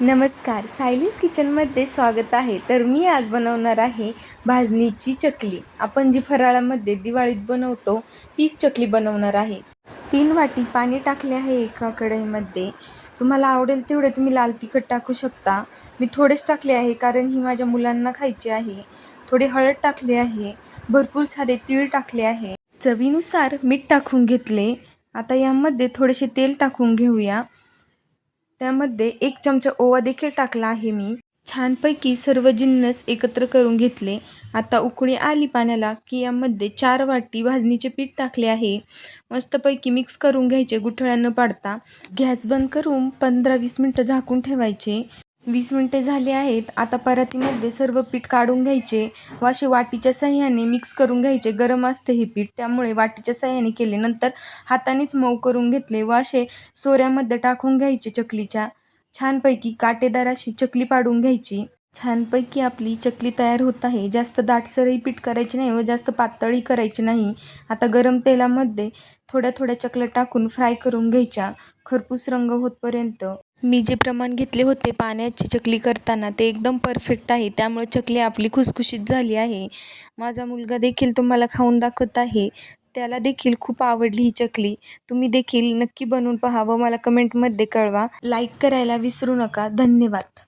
नमस्कार सायलीस किचनमध्ये स्वागत आहे. तर मी आज बनवणार आहे भाजणीची चकली. आपण जी फराळामध्ये दिवाळीत बनवतो तीच चकली बनवणार आहे. तीन वाटी पाणी टाकले आहे एका कढईमध्ये. तुम्हाला आवडेल तेवढे तुम्ही लाल तिखट टाकू शकता. मी थोडेच टाकले आहे कारण ही माझ्या मुलांना खायची आहे. थोडे हळद टाकले आहे. भरपूर सारे तीळ टाकले आहे. चवीनुसार मीठ टाकून घेतले. आता यामध्ये थोडेसे तेल टाकून घेऊया. त्यामध्ये एक चमचा ओवा देखील टाकला आहे मी. छानपैकी सर्व जिन्नस एकत्र करून घेतले. आता उकळी आली पाण्याला की यामध्ये चार वाटी भाजणीचे पीठ टाकले आहे. मस्तपैकी मिक्स करून घ्यायचे गुठळ्यानं पाडता. गॅस बंद करून पंधरा वीस मिनटं झाकून ठेवायचे. वीस मिनटे झाली आहेत. आता परातीमध्ये सर्व पीठ काढून घ्यायचे. व असे वाटीच्या साह्याने मिक्स करून घ्यायचे. गरम असते हे पीठ. त्यामुळे वाटीच्या साह्याने केले. नंतर हातानेच मऊ करून घेतले. व असे सोऱ्यामध्ये टाकून घ्यायचे चकलीच्या. छानपैकी काटेदार अशी चकली पाडून घ्यायची. छानपैकी आपली चकली तयार होत आहे. जास्त दाटसरही पीठ करायची नाही व जास्त पातळही करायची नाही. आता गरम तेलामध्ये थोड्या थोड्या चकल्या टाकून फ्राय करून घ्यायच्या. खरपूस रंग होतपर्यंत. मी जे प्रमाण घेतले होते पाण्याची चकली करताना ते एकदम परफेक्ट आहे. त्यामुळे चकली आपली खुसखुशीत झाली आहे. माझा मुलगा देखील तुम्हाला खाऊन दाखवत आहे. त्याला देखील खूप आवडली ही चकली. तुम्ही देखील नक्की बनवून पहा व मला कमेंटमध्ये कळवा. लाईक करायला विसरू नका. धन्यवाद.